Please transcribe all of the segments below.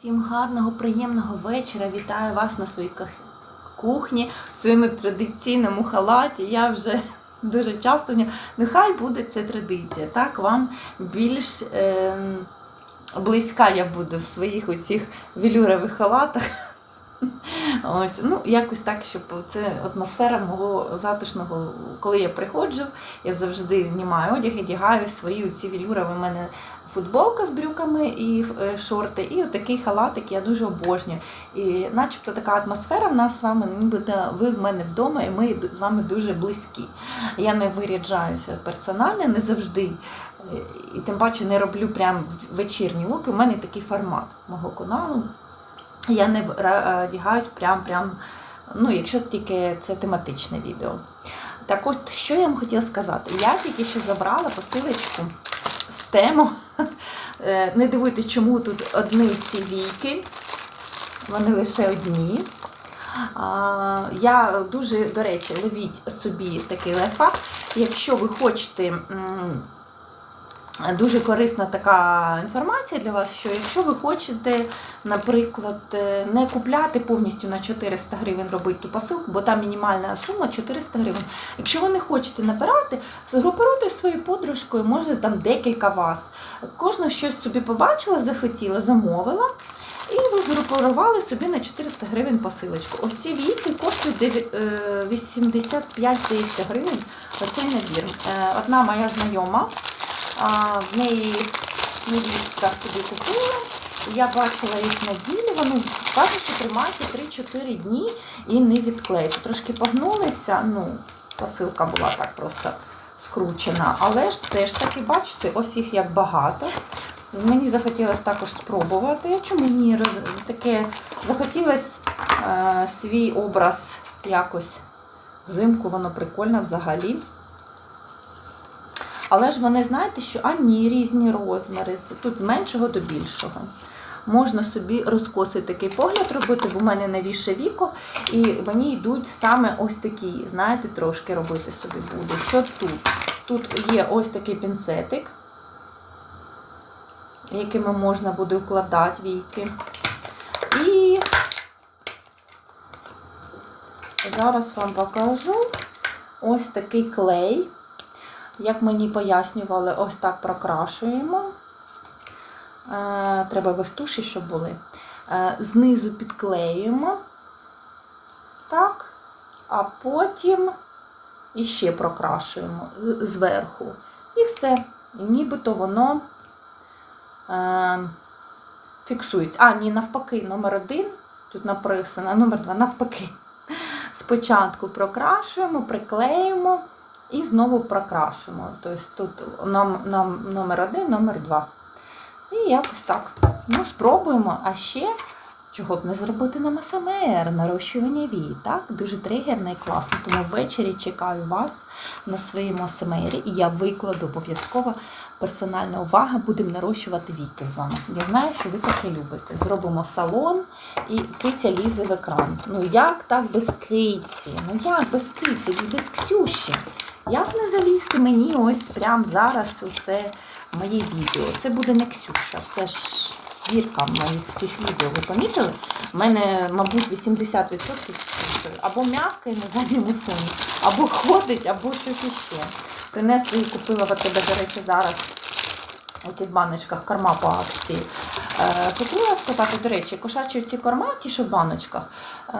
Всім гарного, приємного вечора. Вітаю вас на своїй кухні в своєму традиційному халаті. Я вже дуже часто нехай буде це традиція. Так вам більш е, близька я буду в своїх оцих велюрових халатах. Ось, ну, якось так, щоб це атмосфера мого затишного, коли я приходжу, я завжди знімаю одяг і одягаю свої оці велюрові. У мене футболка з брюками і е, шорти, і отакий халатик я дуже обожнюю. І начебто така атмосфера в нас з вами, нібито ви в мене вдома, і ми з вами дуже близькі. Я не виряджаюся персонально, не завжди. Е, І тим паче не роблю прям вечірні луки. У мене такий формат мого каналу. Я не ра- одягаюсь прям, прям, ну, якщо тільки це тематичне відео. Так от, що я вам хотіла сказати? Я тільки що забрала посилочку з тему. Е, Не дивуйтесь, чому тут одні ці війки. Вони лише одні. Я дуже, до речі, ловіть собі такий лайфхак. Якщо ви хочете. Дуже корисна така інформація для вас, що якщо ви хочете, наприклад, е, не купляти повністю на 400 гривень робити ту посилку, бо там мінімальна сума 400 гривень. Якщо ви не хочете набирати, згрупируйте своєю подружкою, може там декілька вас. Кожна щось собі побачила, захотіла, замовила. І ви згрупували собі на 400 гривень посилочку. Ось ці віки коштують дев'я- е, 85 здається, гривень. Оцей набір. Одна моя знайома. В неї невістка собі купила. Я бачила їх на ділі, вони кажуть, що тримаються 3-4 дні і не відклеються. Трошки погнулися, ну, посилка була так просто скручена. Але ж все ж таки, бачите, ось їх як багато. Мені захотілося також спробувати. Чому ні? Роз- Таке захотілося е, свій образ якось взимку, воно прикольно взагалі. Але ж вони знаєте, що а ні, різні розміри, тут з меншого до більшого. Можна собі розкосий такий погляд робити, бо в мене навіше віко, і мені йдуть саме ось такі, знаєте, трошки робити собі буду. Що тут? Тут є ось такий пінцетик, якими можна буде укладати війки. І зараз вам покажу ось такий клей. Як мені пояснювали, ось так прокрашуємо. Е, Треба без туші, щоб були. Е, Знизу підклеюємо. Так. А потім іще прокрашуємо зверху. І все. І нібито воно е, фіксується. А, ні, навпаки, номер один. Тут написано, номер два, навпаки. Спочатку прокрашуємо, приклеюємо. І знову прокрашуємо. Тобто тут нам, нам номер один, номер два. І якось так. Ну, спробуємо. А ще, чого б не зробити на МСМР, нарощування вій. Так? Дуже тригерно і класно. Тому ввечері чекаю вас на своєму АСМРі. І я викладу обов'язково персональна увага. Будемо нарощувати віки з вами. Я знаю, що ви таке любите. Зробимо салон і киця лізе в екран. Ну як так без киці? Ну як без киці? Без Ксюші. Як не залізти мені ось прямо зараз у це моє відео? Це буде не Ксюша, це ж зірка моїх всіх відео. Ви помітили? У мене, мабуть, 80% Або м'явка і на задньому фоні, або ходить, або щось іще. Принесли і купила в тебе, до речі, зараз у цих баночках корма по акції. Е, Хотіла сказати, до речі, кошачі ці корма, ті, що в баночках, е,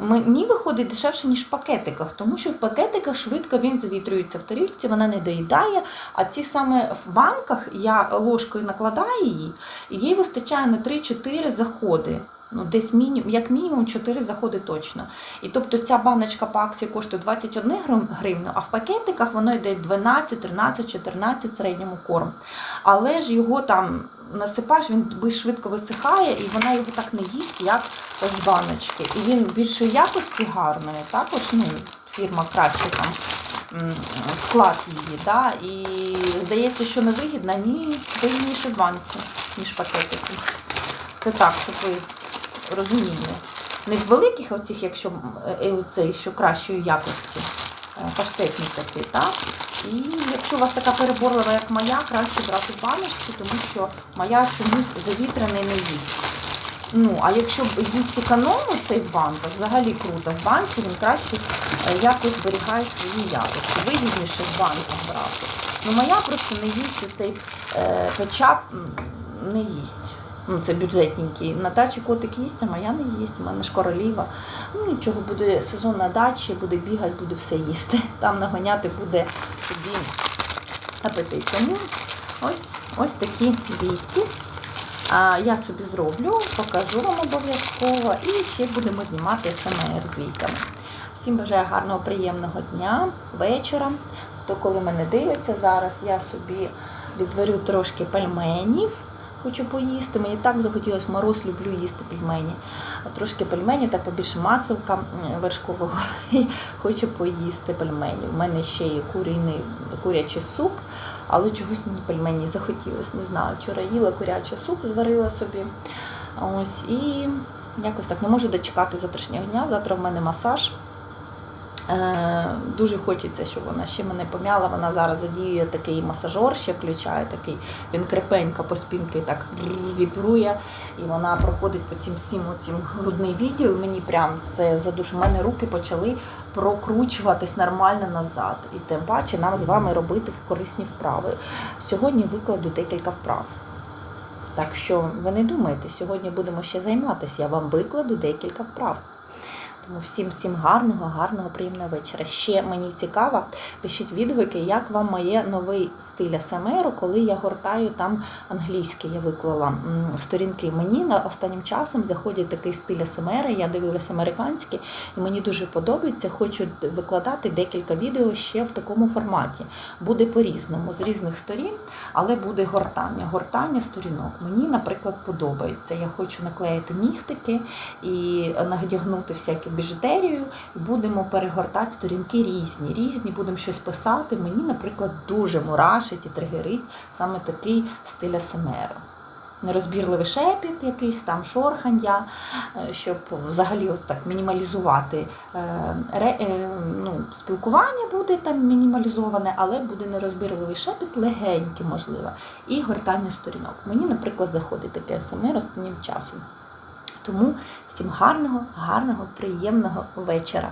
мені виходить дешевше, ніж в пакетиках, тому що в пакетиках швидко він завітрюється в тарілці, вона не доїдає. А ці саме в банках я ложкою накладаю її, і їй вистачає на 3-4 заходи. Ну, десь мінімум, як мінімум 4 заходи точно. І тобто ця баночка по акції коштує 21 грим- гривню, а в пакетиках воно йде 12, 13, 14 в середньому корм. Але ж його там насипаєш, він швидко висихає, і вона його так не їсть, як з баночки. І він більшої якості гарної, також ну, фірма краще там склад її. Да? І здається, що не вигідна, ні, вигідніше в банці, ніж пакетики. Це так, щоб ви розуміли. Не в великих оцих, якщо е, цей, що кращої якості, е, паштетні такі, так? І якщо у вас така переборлива, як моя, краще брати баночки, тому що моя чомусь завітряний не їсть. Ну, а якщо їсть економно цей в банках, взагалі круто. В банці він краще е, якось зберігає свої якості. Вигідніше в банках брати. Ну, моя просто не їсть цей е, печап, не їсть. Ну, це бюджетненький. На дачі котик їсть, а моя не їсть. У мене ж королева. Ну нічого, буде сезон на дачі, буде бігати, буде все їсти. Там нагоняти буде собі апетит. Тому ось, ось такі бійки. А, я собі зроблю, покажу вам обов'язково і ще будемо знімати СМР з війками. Всім бажаю гарного, приємного дня, вечора. Хто коли мене дивиться зараз, я собі відварю трошки пельменів. Хочу поїсти. Мені так захотілося мороз, люблю їсти пельмені. Трошки пельменів, так побільше маселка вершкового. І Хочу поїсти пельменів. У мене ще є курійний, курячий суп, але чогось мені пельмені захотілося. Не знаю. Вчора їла курячий суп, зварила собі. Ось і якось так не можу дочекати завтрашнього дня. Завтра в мене масаж. Е, Дуже хочеться, щоб вона ще мене пом'яла. Вона зараз задіює такий масажор, ще включає такий. Він крепенько по спинки так вібрує, і вона проходить по цим всім оцім грудний відділ. Мені прям це задушу. У мене руки почали прокручуватись нормально назад. І тим паче нам з вами робити корисні вправи. Сьогодні викладу декілька вправ. Так що ви не думайте, сьогодні будемо ще займатися. Я вам викладу декілька вправ. Тому всім всім гарного, гарного, приємного вечора. Ще мені цікаво, пишіть відгуки, як вам моє новий стиль СМР, коли я гортаю там англійський, я виклала сторінки. Мені на останнім часом заходить такий стиль СМР, я дивилася американський, і мені дуже подобається. Хочу викладати декілька відео ще в такому форматі. Буде по-різному, з різних сторін, але буде гортання. Гортання сторінок. Мені, наприклад, подобається. Я хочу наклеїти нігтики і надягнути всякі біжутерію, будемо перегортати сторінки різні. Різні, будемо щось писати. Мені, наприклад, дуже мурашить і тригерить саме такий стиль СМР. Нерозбірливий шепіт, якийсь там шорхання, е, щоб взагалі от так мінімалізувати е, ре- е, ну, спілкування буде там мінімалізоване, але буде нерозбірливий шепіт, легенький, можливо, і гортання сторінок. Мені, наприклад, заходить таке СМР останнім часом. Тому всім гарного, гарного, приємного вечора.